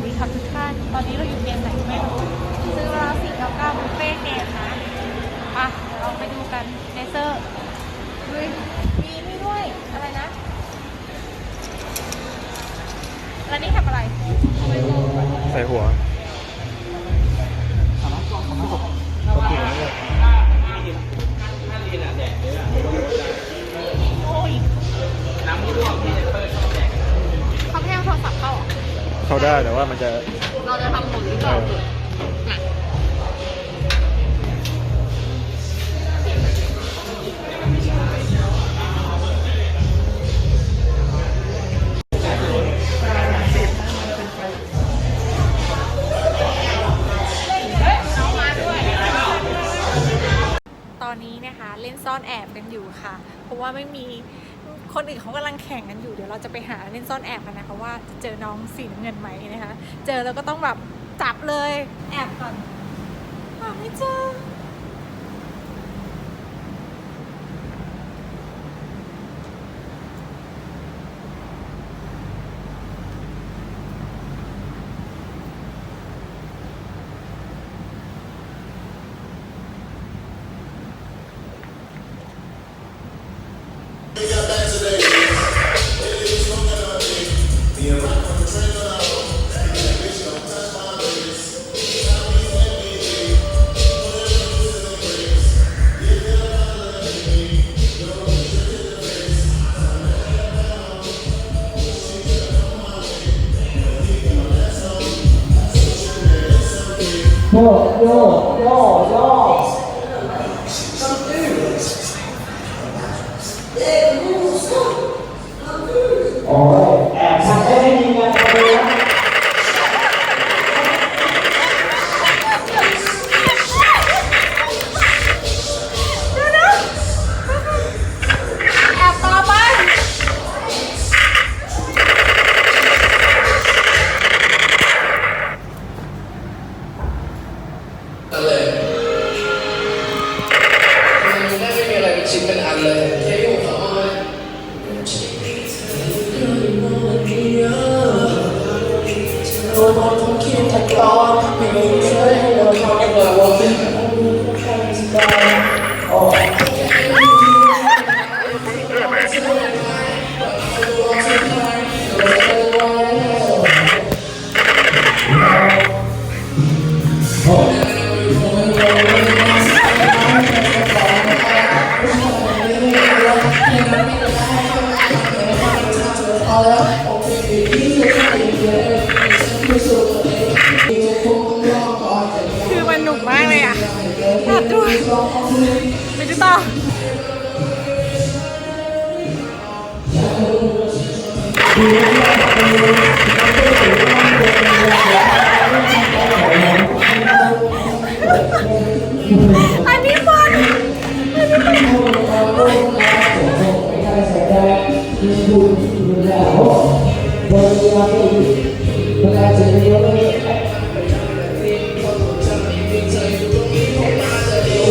วัสดีครับทุกท่าน ตอนนี้เราอยู่เกมไหนไม่รู้ซื้อเราสี่เก้าเก้าบุฟเฟ่เกมนะอะเดี๋ยวเราไปดูกันเลเซอร์เฮ้ยมีนี่ด้วย อะไรนะ แล้วนี่ทำอะไร ใส่หัว เข้าได้แต่ว่ามันจะเราจะทำหมุนก่อนน่ะ อนนี้นะคะ เล่นซ่อนแอบกันอยู่ค่ะ เพราะว่าไม่มีคนอื่นเขากำลังแข่งกันอยู่เดี๋ยวเราจะไปหาเล่นซ่อนแอบกันนะคะว่าจะเจอน้องสีน้ำเงินไหมนะคะ เจอแล้วก็ต้องแบบจับเลยแอบก่อนหาไม่เจอ โยกโย นหนุกมากเลยอะอยากดูไปดูต่ออันนี้มัน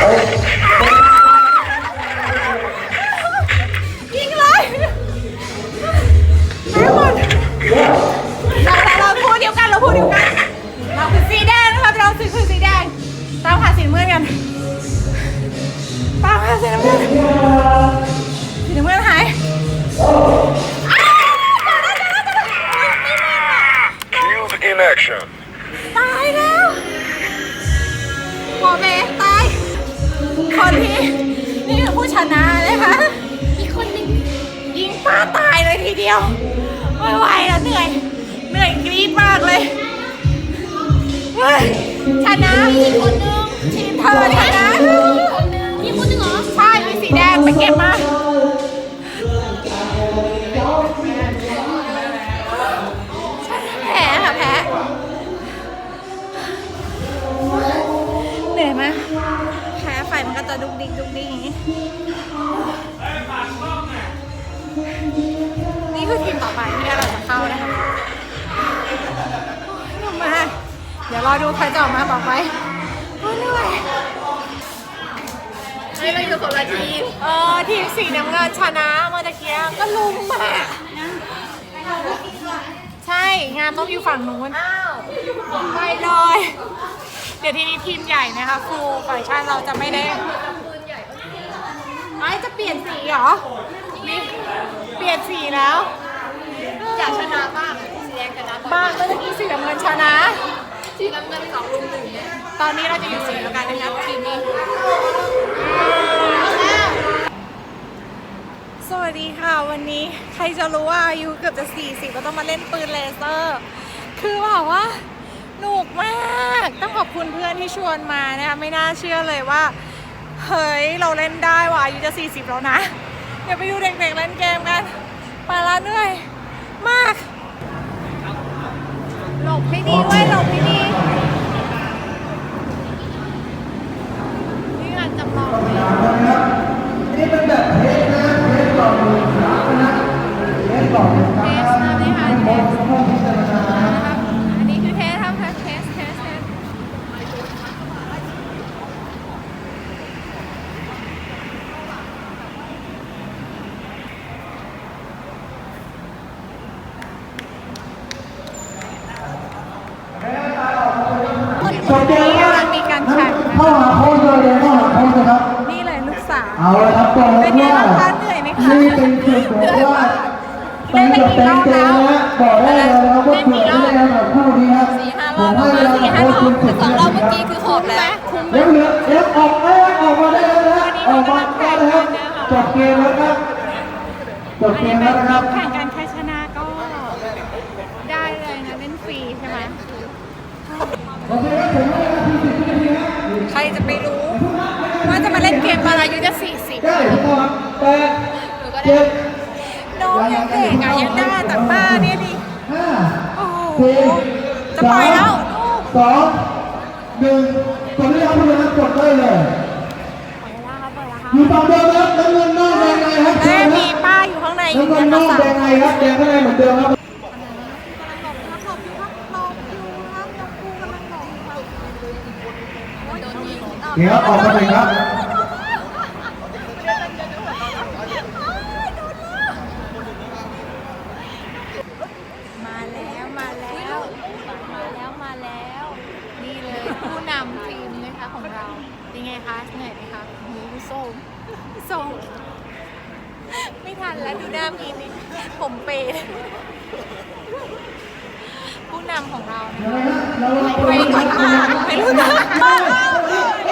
ยยิงเลยแม่หมดเราเราเราพูดเดียวกันเราพูดเดียวกัน เราคือสีแดงนะครับเราคือคือสีแดง ตามหาสีน้ำเงินกัน ตามหาสีน้ำเงินสีน้ำเงินหายอ้าวเจอแล้วเจอแล้วเจอแล้วโอ๊ยไม่แม่นอะ Mute in action. ตายแล้วพอเมตาย คนที่นี่คือผู้ชนะนะคะอีกคนหนึงยิงป้าตายเลยทีเดียวไม่ไหวแล้วเหนื่อยเหนื่อยกรี๊ดมากเลยเฮ้ยชนะอีกคนนึงทีมเธอชนะทีมคนนึงเหรอใช่มีสีแดงไปเก็บมา สีน้ำเงินชนะเมื่อตะกี้ก็ลุมมากใช่ งานต้องอยู่ฝั่งนู้นอ้าวไปเลย เดี๋ยวทีนี้ทีมใหญ่นะคะครูฝ่ายชาติเราจะไม่ได้ไม่จะเปลี่ยนสีเหรอนี่เปลี่ยนสีแล้วอยากชนะบ้างสีแดงชนะบ้างเมื่อกี้สีน้ำเงินชนะสีน้ำเงินสองลุมหนึ่งตอนนี้เราจะอยู่สีเดียวกันนะคะทีมนี้ สวัสดีค่ะ วันนี้ใค รจะรู้ว่าอายุเกือบจะ40ก็ต้องมาเล่นปืนเลเซอร์ คือแบบว่าหนุกมากต้องขอบคุณเพื่อนที่ชวนมานะคะไม่น่าเชื่อเลยว่า เฮ้ย เราเล่นได้ว่ะอายุจะ 40 แล้วนะ เดี๋ยวไปดูเด็กๆเล่นเกมกันไปละเหนื่อย มาก หลบไม่ดีเว้ยหลบไม่ดี นี่งานจำลองเลย นี่เป็นแบบเทสนะเทสก่อนมือขานะเทสก่อนมือ เท ขา สนะนี่ค่ะเทส ห้องพิจารณา นะครับอันนี้คือเทสครับเทสเทสเทส จบเกมนี้แล้วกำลังมีการแข่งเข้าหาโค้ชเลยเดินเข้าหาโค้ชนะครับ นี่เลยลูกสาวเอาละครับบอกเป็นไงว่าบ้างคะเหนื่อยไหมคะนี่เป็นจุดบอกว่าตั้งแต่เต็มเต็มนะบอกได้เลยนะครับว่าเผื่อที่จะแบบคู่นี้ครับผมให้เวลากับโค้ชคุณสุดยอดครับคือหอบแล้วคุ้มไหมเดี๋ยวเหลือเดี๋ยวออกได้ออกมาได้แล้วนะออกมาได้แล้วครับจบเกมแล้วครับจบอันเกนี้มเป็แล้วนนะครับ แข่งกันใครชนะก็ได้เลยนะเล่นฟรีใช่ไหม โอเคครับผม ให้เวลาที่สิบวินาทีครับใครจะไปรู้ ว่าจะมาเล่นเกมตอนอายุจะ40ได้ทุกคนแปดเจ็ดน้องยังเด็กอะยังได้แต่ป้าเนี่ยดิห้าโอ้โหสี่จะปล่อยแล้วสองหนึ่งกดได้แล้วทุกคนครับกดได้เลยปล่อยแล้วครับปล่อยแล้วครับอยู่ฝั่งเดิมครับน้ำเงินนอกแดงในครับเชิแม่ญคมีรับป้าอยู่ข้างในอยู่น้ำเงิเงินนนมาอกสั่แดงในครับแดงข้างในเหมือนเดิมครับ เดี๋ยวออกมาเลยครับมาแล้วมาแล้วมาแล้วมาแล้ว นี่เลยผู้นำทีมนะคะของเราเป็นไงคะเหนื่อยไหมคะโอ้โหส้มส้มไม่ทันแล้วดูหน้ามีนี่ผมเปย์ผู้นำของเรานะคะไปรุ่นมากไปรุ่นมาก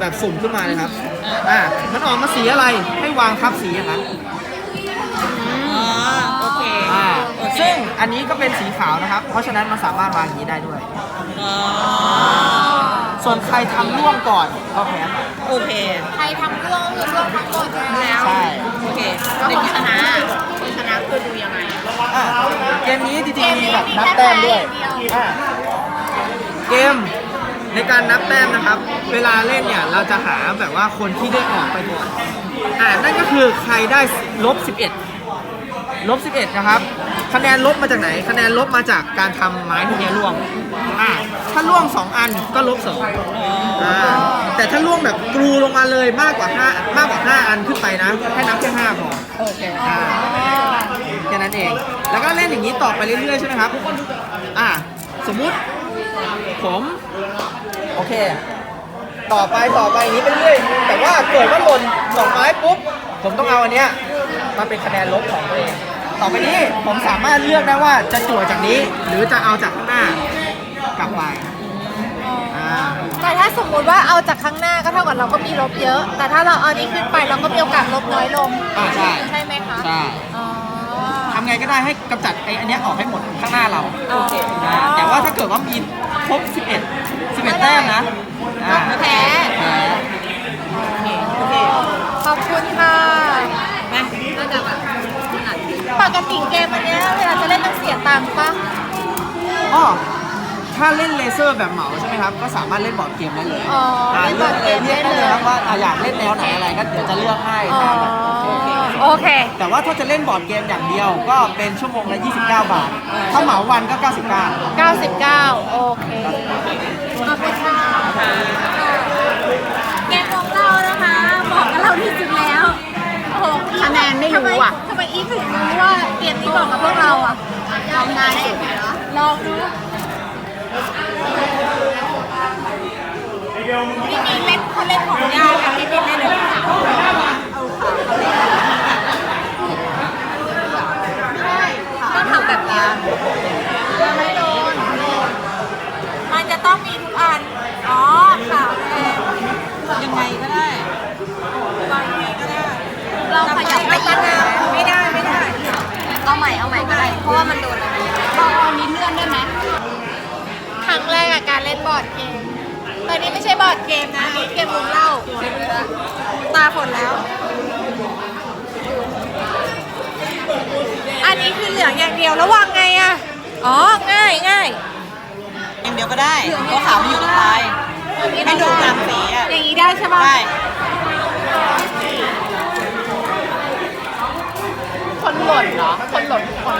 แบบสุ่มขึ้นมาเลยครับ อ่า มันออกมาสีอะไร ให้วางทับสีอย่างนั้นอ๋อ โอเคอ่า โอเคซึ่งอันนี้ก็เป็นสีขาวนะครับ เพราะฉะนั้นมันสามารถวางอย่างนี้ได้ด้วย อ๋อส่วนใครทำร่วงก่อนก็แพ้ไปโอเค ใครทำร่วงก็คือร่วงทั้งหมดแล้วใช่โอเคในชนะคนชนะคือดูยังไง อะเกมนี้จริงๆมีแบบนับแต้มด้วยอะเกม ในการนับแต้มนะครับ เวลาเล่นเนี่ยเราจะหาแบบว่าคนที่ได้ออกไปก่อนอ่านั่นก็คือใครได้ลบ 11 ลบ 11 นะครับ คะแนนลบมาจากไหน คะแนนลบมาจากการทำไม้ที่เนี้ยร่วงอ่าถ้าร่วง 2 อันก็ลบ2อ่าแต่ถ้าร่วงแบบกรูลงมาเลยมากกว่า5มากกว่า 5 อันขึ้นไปนะให้นับแค่5พอโอเคอ่าแค่นั้นเอง แล้วก็เล่นอย่างนี้ต่อไปเรื่อยๆใช่ไหมครับอ่าสมมุติ ผม โอเค ต่อไปต่อไปอย่างนี้ไปเรื่อยแต่ว่าเกิดว่าหล่นสองไม้ปุ๊บ ผมต้องเอาอันเนี้ยมาเป็นคะแนนลบของตัวเองต่อไปนี้ผมสามารถเลือกได้ว่าจะจั่วจากนี้ หรือจะเอาจากข้างหน้ากลับไปอ่าแต่ถ้าสมมุติว่าเอาจากข้างหน้าก็เท่ากับเราก็มีลบเยอะ แต่ถ้าเราเอานี้ขึ้นไปเราก็มีโอกาสลบน้อยลงอ่าใช่ ใช่ไหมคะใช่อ๋อ ทำไงก็ได้ให้กำจัดไอ้อันเนี้ยออกให้หมดข้างหน้าเราโอเคอ่าแต่ว่าถ้าเกิดว่ามี ครบ 11 11แต้มนะอ่าแพ้แพ้ขอบคุณค่ะไหมน่าจะแบบถนัดปกติเกมอันเนี้ยเวลาจะเล่นต้องเสียตังค์ปะอ๋อถ้าเล่นเลเซอร์แบบเหมาใช่ไหมครับ ก็สามารถเล่นบอร์ดเกมได้เลยอ๋ออ่าเล่นบอร์ดเกมเลือกได้ได้เลยเลยครับว่าอ่าอยากเล่นแนวไหนอะไรก็เดี๋ยวจะเลือกให้อ๋อครับโอเคโอเค แต่ว่าถ้าจะเล่นบอร์ดเกมอย่างเดียวก็เป็นชั่วโมงละ 29 บาท ถ้าเหมาวันก็ 99 99 โอเคขอบคุณค่ะเกมของเรานะคะ บอกกับเราที่สุดแล้วโอ้โหคะแนนไม่รู้อะทำไมอีฟถึงรู้ว่าเกมนี้บอกกับพวกเราอะลองได้เหรอลองดูพี่มีเล่นเขาเล่นของยากอะพี่มีเล่นเลยต้องทำแบบนี้ ไม่โดน มันจะต้องมีทุกอัน อ๋อค่ะยังไงก็ได้วางยังไงก็ได้ เราขยับไปอีกไม่ได้ไม่ได้ เอาใหม่เอาใหม่ก็ได้ เพราะว่ามันโดนอันนี้เราเอานี้เลื่อนได้ไหมครั้งแรกกับการเล่นบอร์ดเกมแต่นี้ไม่ใช่บอร์ดเกมนะนี่เกมวงเล่า ตาฝนแล้ว นนี้คือเหลืองอย่างเดียวแล้ววางไงอะอ๋อ ง่ายง่ายอย่างเดียวก็ได้เพราะขาวมันอยู่ตรงปลายให้ดูตามสีอะอย่างนี้ได้ใช่ปะได้คนหล่นเหรอ คนหล่นคน